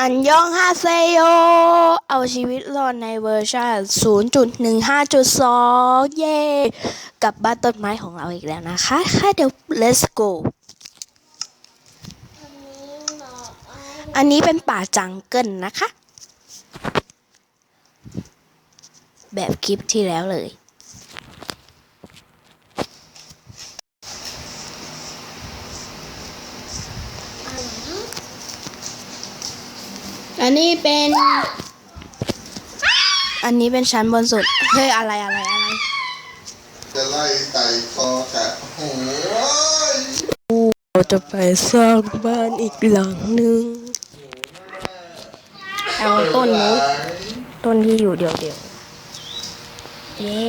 อันยองฮาเซโย เอาชีวิตรอดในเวอร์ชัน0.15.2 เย่กับบ้านต้นไม้ของเราอีกแล้วนะคะ ค่ะเดี๋ยว let's go อันนี้เป็นป่าจังเกิลนะคะ แบบคลิปที่แล้วเลย อันนี้เป็น อันนี้เป็นชั้นบนสุด เฮ้ย อะไรอะไรอะไร จะไล่ไต่คอแกะโอ้ยเราจะไปสร้างบ้านอีกหลังหนึ่งเอาต้นนู้นต้นที่อยู่เดียวเดียวๆเย้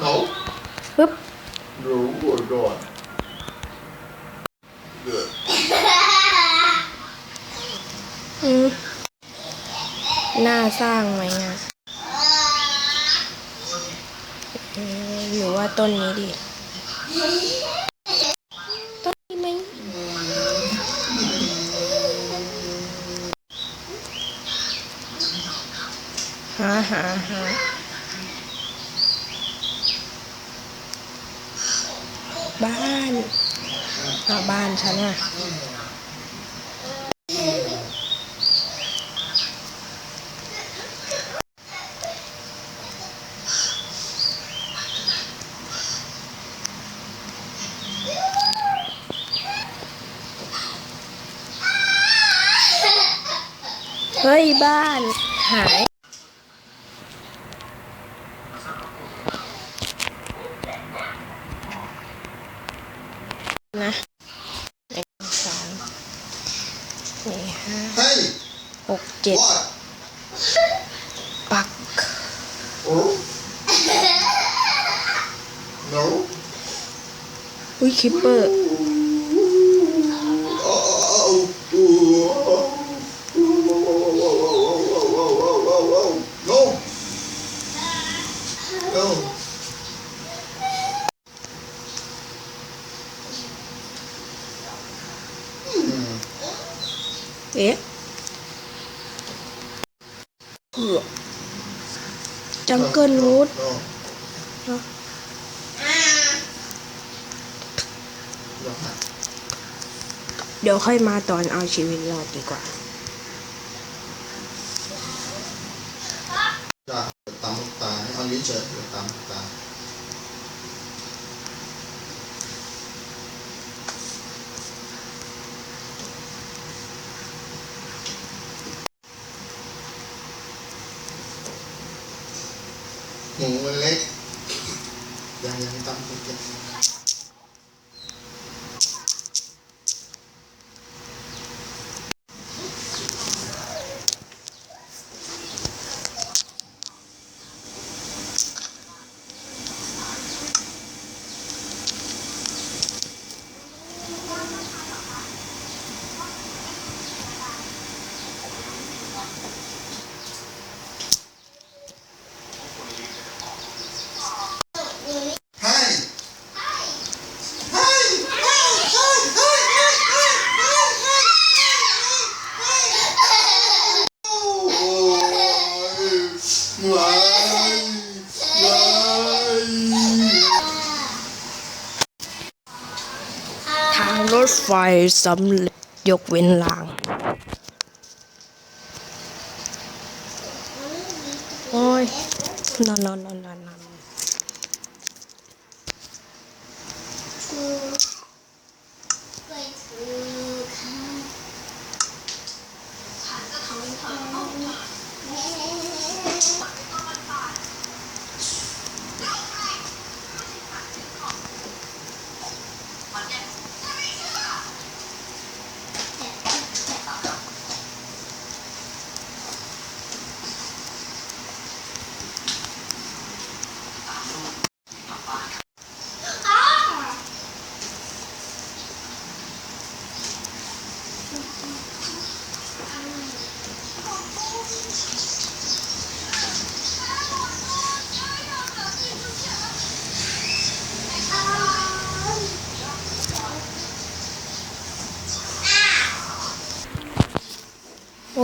หนูปึ๊บรู้หัวก่อนเดือดอืม หน่าสร้างไหมอะเอ๊ะหรือว่าต้นนี้ดีต้นนี้ไหมหาหาหาบ้านอ่าบ้านฉันอะ เฮ้ยบ้านหายนะหนึ่งสองสี่ห้าเฮ้ยหกเจ็ด what ปักโอ้ no อุ้ยคิปเปอร์ โอ้โอ้โอ้โอ้ no no เอ๊ะเหือจังเกิลวูดเดี๋ยวค่อยมาตอนเอาชีวิตรอดดีกว่าจ้าตามตาอันนี้เฉยตาม หมูมันเล็ก อย่างอย่างตำเผ็ดางรถไฟสำเร็จยกเว้นราง โอ้ยนอนนอนนอนนอน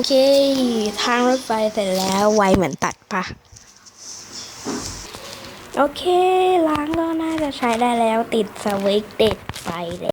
เค ทางรถไฟเสร็จแล้วไวเหมือนตัดปะโอเค ล้างก็น่าจะใช้ได้แล้วติดสวิตช์ติดไฟแล้ว